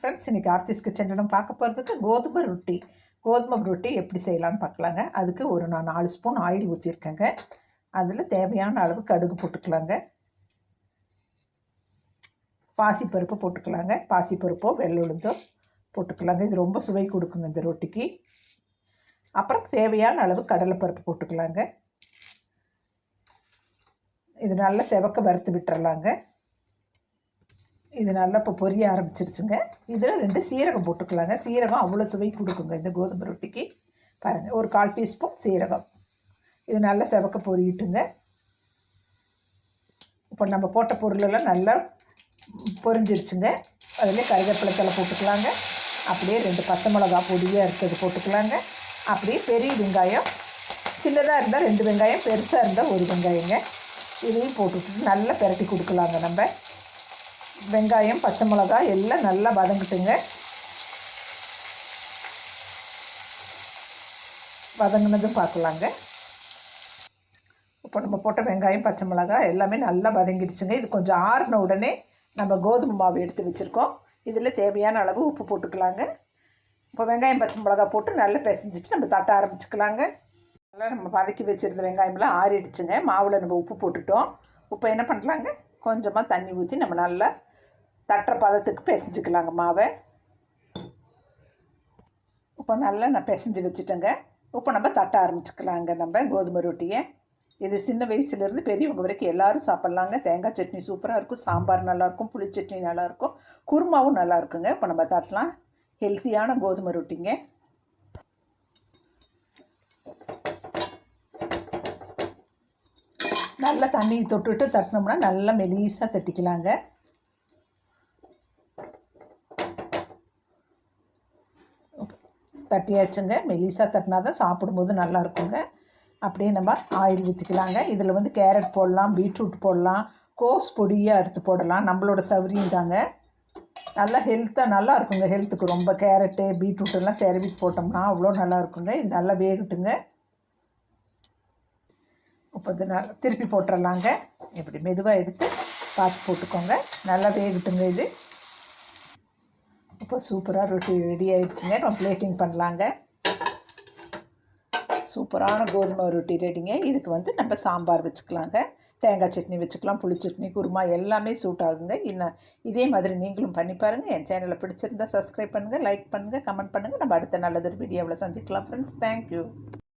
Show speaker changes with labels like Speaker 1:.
Speaker 1: Friends இன்றைக்கி ஆர்த்திஸ் கிச்சனிடம் பார்க்க போகிறதுக்கு கோதுமை ரொட்டி. கோதுமை ரொட்டி எப்படி செய்யலாம்னு பார்க்கலாங்க. அதுக்கு ஒரு நான் நாலு ஸ்பூன் ஆயில் ஊற்றிருக்கேங்க அதில் தேவையான அளவு கடுகு போட்டுக்கலாங்க. பாசிப்பருப்பு போட்டுக்கலாங்க. பாசிப்பருப்போ வெள்ளுளுந்தோ போட்டுக்கலாங்க. இது ரொம்ப சுவை கொடுக்குங்க இந்த ரொட்டிக்கு. அப்புறம் தேவையான அளவு கடலைப்பருப்பு போட்டுக்கலாங்க. இது நல்லா செவக்க வறுத்து விட்டுறலாங்க. இது நல்லா இப்போ பொரிய ஆரம்பிச்சிருச்சுங்க. இதில் ரெண்டு சீரகம் போட்டுக்கலாங்க. சீரகம் அவ்வளோ சுவை கொடுக்குங்க இந்த கோதுமை ரொட்டிக்கு. பாருங்கள் ஒரு கால் டீஸ்பூன் சீரகம். இது நல்லா செவக்க பொரியிட்டுங்க. இப்போ நம்ம போட்ட பொருளெல்லாம் நல்லா பொரிஞ்சிருச்சுங்க. அதிலே கருவேப்பிலை தலை போட்டுக்கலாங்க. அப்படியே ரெண்டு பச்சை மிளகா பொடியாக இருக்கிறது போட்டுக்கலாங்க. அப்படியே பெரிய வெங்காயம். சின்னதாக இருந்தால் ரெண்டு வெங்காயம் பெருசாக இருந்தால் ஒரு வெங்காயங்க. இதையும் போட்டுட்டு நல்லா பெரட்டி கொடுக்கலாங்க நம்ம. வெங்காயம் பச்சை மிளகாய் எல்லாம் நல்லா வதங்கிட்டுங்க. வதங்கினதும் பார்க்கலாங்க. இப்போ நம்ம போட்ட வெங்காயம் பச்சை மிளகாய் எல்லாமே நல்லா வதங்கிடுச்சுங்க. இது கொஞ்சம் ஆறின உடனே நம்ம கோதுமை மாவு எடுத்து வச்சுருக்கோம். இதில் தேவையான அளவு உப்பு போட்டுக்கலாங்க. இப்போ வெங்காயம் பச்சை மிளகா போட்டு நல்லா பிசைஞ்சிட்டு நம்ம தட்ட ஆரம்பிச்சுக்கலாங்க. நல்லா நம்ம வதக்கி வச்சுருந்த வெங்காயம்லாம் ஆறிடுச்சுங்க. மாவில் நம்ம உப்பு போட்டுட்டோம். இப்போ என்ன பண்ணலாங்க? கொஞ்சமாக தண்ணி ஊற்றி நம்ம நல்லா தட்டுற பதத்துக்கு பிசைஞ்சிக்கலாங்க மாவை. இப்போ நல்லா நான் பிசைஞ்சு வச்சுட்டேங்க. இப்போ நம்ம தட்ட ஆரம்பிச்சுக்கலாங்க நம்ம கோதுமை ரொட்டியை. இது சின்ன வயசுலேருந்து பெரியவங்க வரைக்கும் எல்லோரும் சாப்பிட்லாங்க. தேங்காய் சட்னி சூப்பராக இருக்கும். சாம்பார் நல்லாயிருக்கும். புளி சட்னி நல்லாயிருக்கும். குருமாவும் நல்லா இருக்குங்க இப்போ நம்ம தட்டலாம். ஹெல்த்தியான கோதுமை ரொட்டிங்க. நல்லா தண்ணி தொட்டுட்டு தட்டினோம்னா நல்லா மெலீஸாக தட்டிக்கலாங்க. தட்டியாச்சுங்க. மெலிசாக தட்டினா தான் சாப்பிடும்போது நல்லா இருக்குங்க அப்படியே நம்ம ஆயில் ஊற்றிக்கலாங்க இதில் வந்து கேரட் போடலாம் பீட்ரூட் போடலாம் கோஸ் பொடியாக அறுத்து போடலாம். நம்மளோட சௌரியம் தாங்க. நல்லா ஹெல்த்தாக நல்லா இருக்குங்க ஹெல்த்துக்கு. ரொம்ப கேரட்டு பீட்ரூட் எல்லாம் செரவிட்டு போட்டோம்னா அவ்வளோ நல்லா இருக்குங்க இது நல்லா வேகட்டுங்க. முப்பது நாள் திருப்பி போட்டுடலாங்க இப்படி மெதுவாக எடுத்து பார்த்து போட்டுக்கோங்க. நல்லா வேகட்டுங்க இது. இப்போ சூப்பராக ரொட்டி ரெடி ஆகிடுச்சுங்க நம்ம பிளேட்டிங் பண்ணலாங்க. சூப்பரான கோதுமை ரொட்டி ரெடிங்க இதுக்கு வந்து நம்ம சாம்பார் வச்சுக்கலாங்க. தேங்காய் சட்னி வச்சுக்கலாம் புளி சட்னி குருமா எல்லாமே சூட் ஆகுங்க. இன்னும் இதே மாதிரி நீங்களும் பண்ணி பாருங்கள் என் சேனலை பிடிச்சிருந்தா சப்ஸ்கிரைப் பண்ணுங்கள் லைக் பண்ணுங்கள் கமெண்ட் பண்ணுங்கள் நம்ம அடுத்த நல்லதொரு வீடியோவில் சந்திக்கலாம் ஃப்ரெண்ட்ஸ் தேங்க்யூ